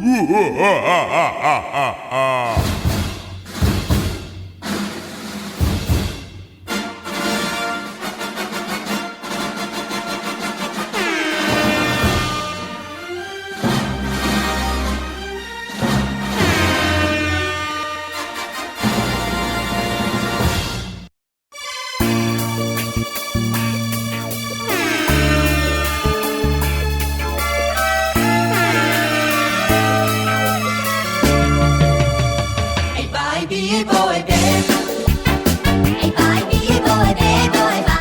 Ha ha ha ha ha ha! ไอ้บ้าเบไอ้บายบีบอยบา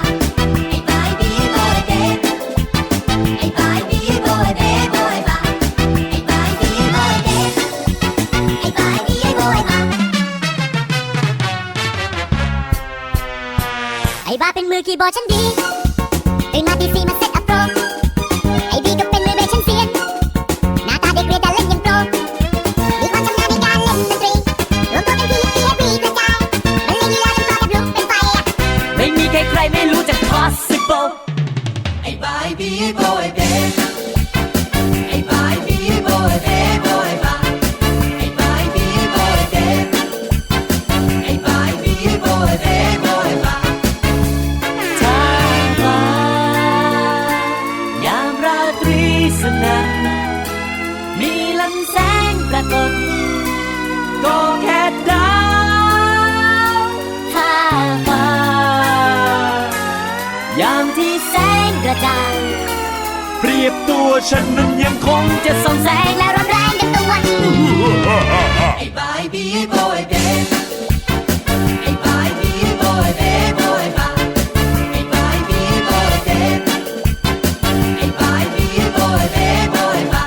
ไอ้บาเป็นมือคีย์บอร์ดฉันดีตื่นมาตีสี่มาเซตอัพโปร บายบีบอยเบนไอ้บายบีบอยเบบอยบาถ้าฟ้ายามราตรีสนันมีลันแสงปรากฏ ยามที่แสงกระจ่างเปรียบตัวฉันนั้นยังคงจะส่องแสงและร้อนแรงกันตัวไอ้บายบีบอยเบนไอ้บายบีบอยเบบอยบาไอ้บายบีบอยเบนไอ้บายบีบอยเบบอยบา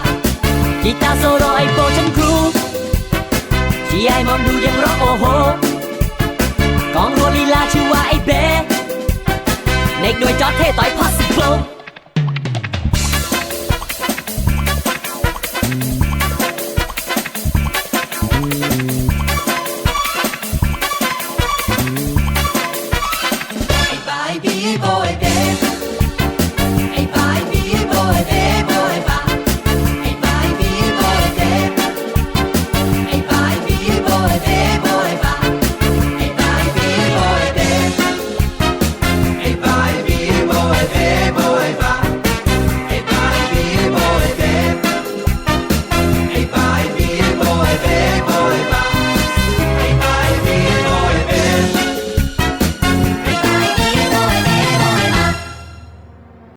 กีตาร์โซโลไอ้โปรฉันครูที่ไอ้มองดูยังร้องโอ้โหกองรัวลีลาชื่อว่าไอ้เบเน็กด้วย จอร์จเท่ต่อย possible